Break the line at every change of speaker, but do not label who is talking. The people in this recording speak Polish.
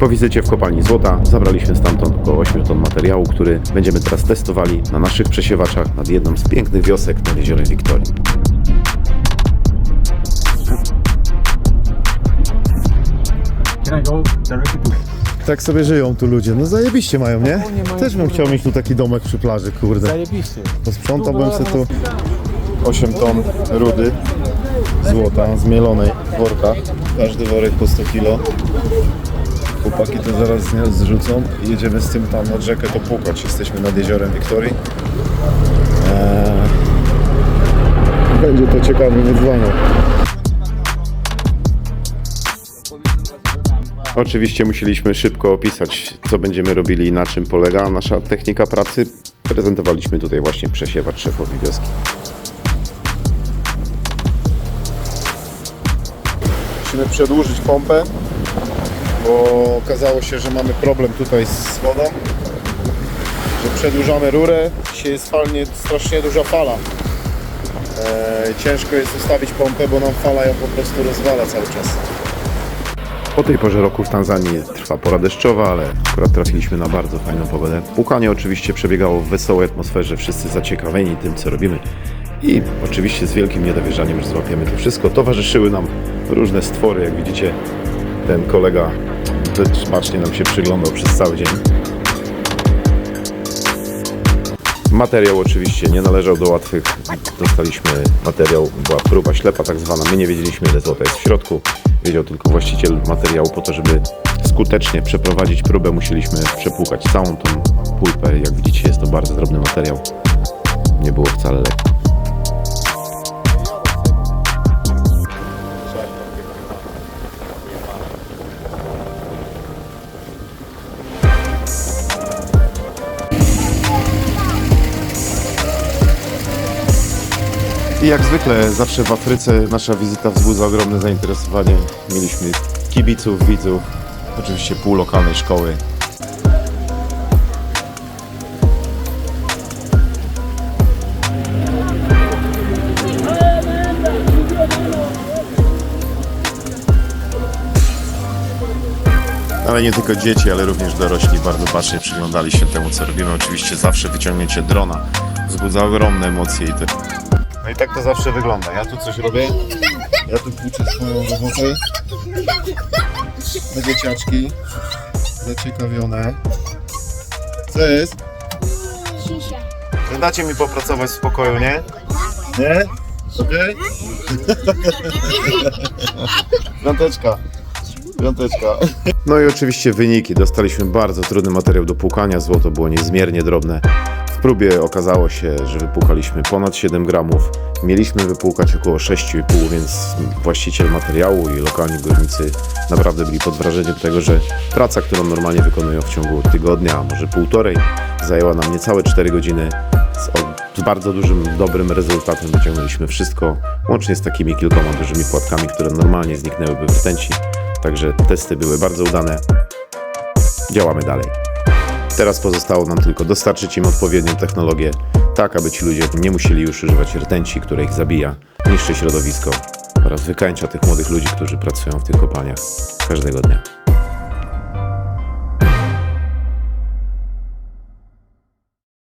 Po wizycie w kopalni złota zabraliśmy stamtąd około 8 ton materiału, który będziemy teraz testowali na naszych przesiewaczach nad jedną z pięknych wiosek nad jeziorem Wiktorii.
Can I go directly to
Tak sobie żyją tu ludzie. No zajebiście mają, nie?
mają
Też bym chciał mieć tu taki domek przy plaży, kurde.
Zajebiście.
Posprzątałbym sobie tu 8 ton rudy złota zmielonej w workach. Każdy worek po 100 kilo. Chłopaki to zaraz z nią zrzucą i jedziemy z tym tam nad rzekę to pukać. Jesteśmy nad jeziorem Wiktorii. Eee, Będzie to ciekawe wyzwanie.
Oczywiście musieliśmy szybko opisać, co będziemy robili i na czym polega nasza technika pracy. Prezentowaliśmy tutaj właśnie przesiewacz szefowi wioski.
Musimy przedłużyć pompę, bo okazało się, że mamy problem tutaj z wodą. Że przedłużamy rurę, dzisiaj jest falnie, strasznie duża fala. Eee, ciężko jest ustawić pompę, bo nam fala ją po prostu rozwala cały czas.
Po tej porze roku w Tanzanii trwa pora deszczowa, ale akurat trafiliśmy na bardzo fajną pogodę. Płukanie oczywiście przebiegało w wesołej atmosferze, wszyscy zaciekawieni tym, co robimy. I oczywiście z wielkim niedowierzaniem, że złapiemy to wszystko. Towarzyszyły nam różne stwory, jak widzicie. Ten kolega zbyt smacznie nam się przyglądał przez cały dzień. Materiał oczywiście nie należał do łatwych. Dostaliśmy materiał, była próba ślepa tak zwana. My nie wiedzieliśmy ile złota jest w środku. Wiedział tylko właściciel materiału. Po to, żeby skutecznie przeprowadzić próbę, musieliśmy przepłukać całą tą pulpę. Jak widzicie jest to bardzo drobny materiał. Nie było wcale lekko. I jak zwykle, zawsze w Afryce nasza wizyta wzbudza ogromne zainteresowanie. Mieliśmy kibiców, widzów, oczywiście pół lokalnej szkoły. Ale nie tylko dzieci, ale również dorośli bardzo bacznie przyglądali się temu, co robimy. Oczywiście zawsze wyciągnięcie drona wzbudza ogromne emocje i te no i tak to zawsze wygląda. Ja tu coś robię, ja tu płuczę swoją robotę. Te dzieciaczki zaciekawione. Co jest? Dacie mi popracować w spokoju, nie? Nie? Okej? Piąteczka. Piąteczka. No i oczywiście wyniki. Dostaliśmy bardzo trudny materiał do płukania. Złoto było niezmiernie drobne. Próbie okazało się, że wypłukaliśmy ponad 7 gramów. Mieliśmy wypłukać około 6,5, więc właściciel materiału i lokalni górnicy naprawdę byli pod wrażeniem tego, że praca, którą normalnie wykonują w ciągu tygodnia, a może półtorej, zajęła nam niecałe 4 godziny. Z, z bardzo dużym, dobrym rezultatem wyciągnęliśmy wszystko, łącznie z takimi kilkoma dużymi płatkami, które normalnie zniknęłyby w rtęci. Także testy były bardzo udane. Działamy dalej. Teraz pozostało nam tylko dostarczyć im odpowiednią technologię, tak aby ci ludzie nie musieli już używać rtęci, która ich zabija, niszczy środowisko oraz wykańcza tych młodych ludzi, którzy pracują w tych kopalniach każdego dnia.